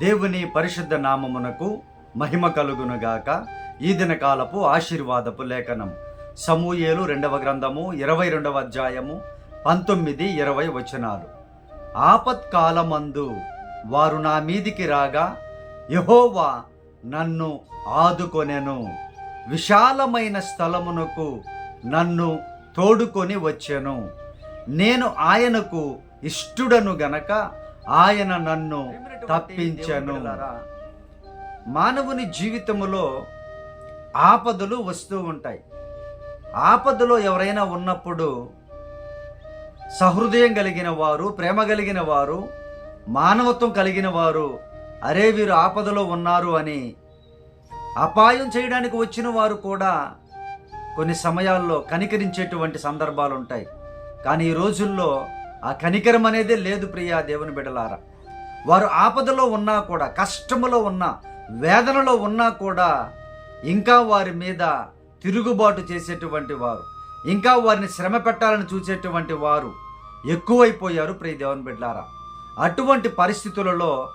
దేవుని పరిశుద్ధ నామమునకు మహిమ కలుగునుగాక. ఈ దినకాలపు ఆశీర్వాదపు లేఖనం. సమూయేలు రెండవ గ్రంథము ఇరవై రెండవ అధ్యాయము పంతొమ్మిది ఇరవై వచనాలు. ఆపత్కాలమందు వారు నా మీదికి రాగా యహోవా నన్ను ఆదుకొనెను. విశాలమైన స్థలమునకు నన్ను తోడుకొని వచ్చెను. నేను ఆయనకు ఇష్టుడను గనక ఆయన నన్ను తప్పించను. మానవుని జీవితములో ఆపదలు వస్తూ ఉంటాయి. ఆపదలో ఎవరైనా ఉన్నప్పుడు సహృదయం కలిగిన వారు ప్రేమ కలిగిన వారు మానవత్వం కలిగిన వారు అరే వీరు ఆపదలో ఉన్నారు అని అపాయం చేయడానికి వచ్చిన వారు కూడా కొన్ని సమయాల్లో కనికరించేటువంటి సందర్భాలు ఉంటాయి. కానీ ఈ రోజుల్లో ఆ కనికరం అనేదే లేదు ప్రియా దేవుని బిడలారా వారు ఆపదలో ఉన్నా కూడా కష్టములో ఉన్నా వేదనలో ఉన్నా కూడా ఇంకా వారి మీద తిరుగుబాటు చేసేటువంటి వారు ఇంకా వారిని శ్రమ పెట్టాలని చూసేటువంటి వారు ఎక్కువైపోయారు ప్రియ దేవుని బిడ్లారా అటువంటి పరిస్థితులలో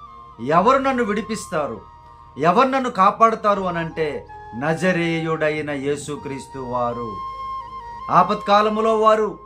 ఎవరు నన్ను విడిపిస్తారు? ఎవరు నన్ను కాపాడుతారు అని అంటే నజరేయుడైన యేసుక్రీస్తు వారు. ఆపత్కాలములో వారు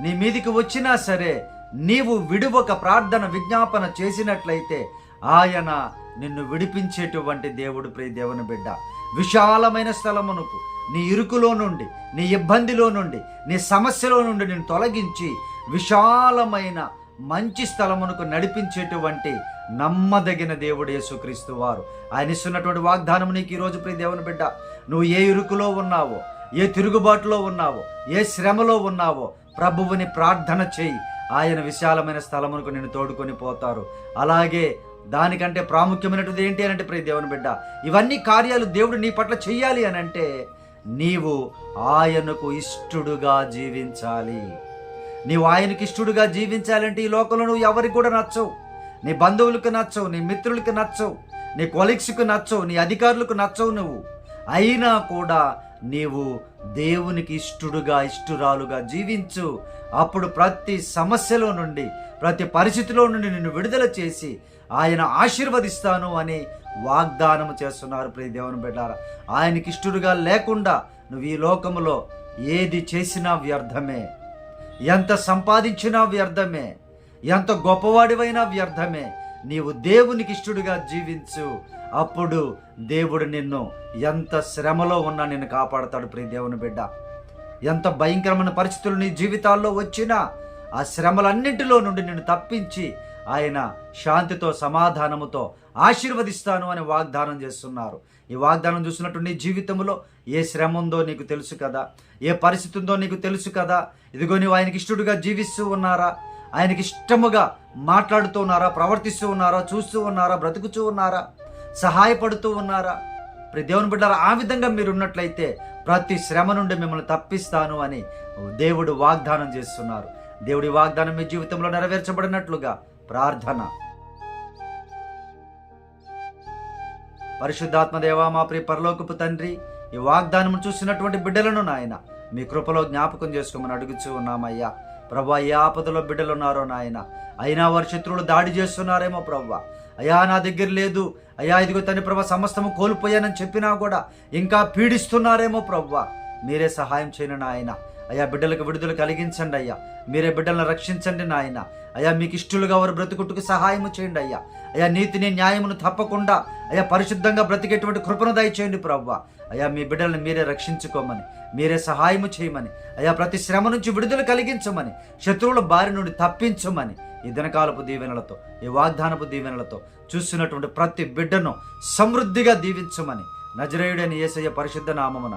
నీ మీదికి వచ్చినా సరే నీవు విడువక ప్రార్థన విజ్ఞాపన చేసినట్లయితే ఆయన నిన్ను విడిపించేటువంటి దేవుడు ప్రియ దేవుని బిడ్డ. విశాలమైన స్థలమునకు నీ ఇరుకులో నుండి నీ ఇబ్బందిలో నుండి నీ సమస్యలో నుండి నేను తొలగించి విశాలమైన మంచి స్థలమునకు నడిపించేటువంటి నమ్మదగిన దేవుడు యేసుక్రీస్తు వారు. ఆయన ఇస్తున్నటువంటి వాగ్దానం నీకు ఈరోజు ప్రియ దేవుని బిడ్డ. నువ్వు ఏ ఇరుకులో ఉన్నావో ఏ తిరుగుబాటులో ఉన్నావో ఏ శ్రమలో ఉన్నావో ప్రభువుని ప్రార్థన చేయి. ఆయన విశాలమైన స్థలమునకు నేను తోడుకొని పోతారు. అలాగే దానికంటే ప్రాముఖ్యమైనటువంటిది ఏంటి అని అంటే ప్రియ దేవుని బిడ్డ ఇవన్నీ కార్యాలు దేవుడు నీ పట్ల చెయ్యాలి అని అంటే నీవు ఆయనకు ఇష్టడుగా జీవించాలి. నీవు ఆయనకి ఇష్టడుగా జీవించాలంటే ఈ లోకంలో నువ్వు ఎవరికి కూడా నచ్చవు. నీ బంధువులకు నచ్చవు నీ మిత్రులకు నచ్చవు నీ కొలీగ్స్కి నచ్చవు నీ అధికారులకు నచ్చవు నువ్వు. అయినా కూడా నీవు దేవునికి ఇష్టడుగా ఇష్టురాలుగా జీవించు. అప్పుడు ప్రతి సమస్యలో నుండి ప్రతి పరిస్థితిలో నుండి నిన్ను విడుదల చేసి ఆయన ఆశీర్వదిస్తాను అని వాగ్దానం చేస్తున్నారు ప్రతి దేవుని బిడ్డారా. ఆయనకి ఇష్టడుగా లేకుండా నువ్వు ఈ లోకములో ఏది చేసినా వ్యర్థమే. ఎంత సంపాదించినా వ్యర్థమే. ఎంత గొప్పవాడివైనా వ్యర్థమే. నీవు దేవునికి ఇష్టడుగా జీవించు. అప్పుడు దేవుడు నిన్ను ఎంత శ్రమలో ఉన్నా నిన్ను కాపాడతాడు ప్రియ దేవుని బిడ్డ. ఎంత భయంకరమైన పరిస్థితులు నీ జీవితాల్లో వచ్చినా ఆ శ్రమలన్నింటిలో నుండి నిన్ను తప్పించి ఆయన శాంతితో సమాధానముతో ఆశీర్వదిస్తాను అని వాగ్దానం చేస్తున్నారు. ఈ వాగ్దానం చూసినట్టు నీ జీవితంలో ఏ శ్రమ ఉందో నీకు తెలుసు కదా. ఏ పరిస్థితి ఉందో నీకు తెలుసు కదా. ఇదిగో నువ్వు ఆయనకి ఇష్టడుగా జీవిస్తూ ఉన్నారా? ఆయనకి ఇష్టముగా మాట్లాడుతూ ఉన్నారా? ప్రవర్తిస్తూ ఉన్నారా? చూస్తూ ఉన్నారా? బ్రతుకుతూ ఉన్నారా? సహాయపడుతూ ఉన్నారా? ప్రతి దేవుని బిడ్డారా ఆ విధంగా మీరు ఉన్నట్లయితే ప్రతి శ్రమ నుండి మిమ్మల్ని తప్పిస్తాను అని దేవుడు వాగ్దానం చేస్తున్నారు. దేవుడి వాగ్దానం మీ జీవితంలో నెరవేర్చబడినట్లుగా ప్రార్థన. పరిశుద్ధాత్మ దేవా మా ప్రియ పరలోకపు తండ్రి ఈ వాగ్దానం చూసినటువంటి బిడ్డలను నాయన మీ కృపలో జ్ఞాపకం చేసుకోమని అడుగుచూ ఉన్నామయ్యా. ప్రభా ఏ ఆపదలో బిడ్డలున్నారో నాయన అయినా వారి శత్రువులు దాడి చేస్తున్నారేమో ప్రభా. అయ్యా నా దగ్గర లేదు. అయ్యా ఇదిగో తన ప్రభ సమస్తము కోల్పోయానని చెప్పినా కూడా ఇంకా పీడిస్తున్నారేమో ప్రభా. మీరే సహాయం చేయను నాయన. అయ్యా బిడ్డలకు విడుదల కలిగించండి అయ్యా. మీరే బిడ్డలను రక్షించండి నాయన. అయ్యా మీకు ఇష్టలుగా వారు బ్రతుకుట్టుకు సహాయము చేయండి అయ్యా. అయ్యా నీతిని న్యాయమును తప్పకుండా అయ్యా పరిశుద్ధంగా బ్రతికేటువంటి కృపను దయచేయండి ప్రవ్వ. అయ్యా మీ బిడ్డలను మీరే రక్షించుకోమని మీరే సహాయము చేయమని అయ్యా ప్రతి శ్రమ నుంచి విడుదల కలిగించమని శత్రువుల బారి నుండి తప్పించమని ఈ దినకాలపు దీవెనలతో ఈ వాగ్దానపు దీవెనలతో చూస్తున్నటువంటి ప్రతి బిడ్డను సమృద్ధిగా దీవించమని నజరేయుడైన యేసయ్య పరిశుద్ధ నామమున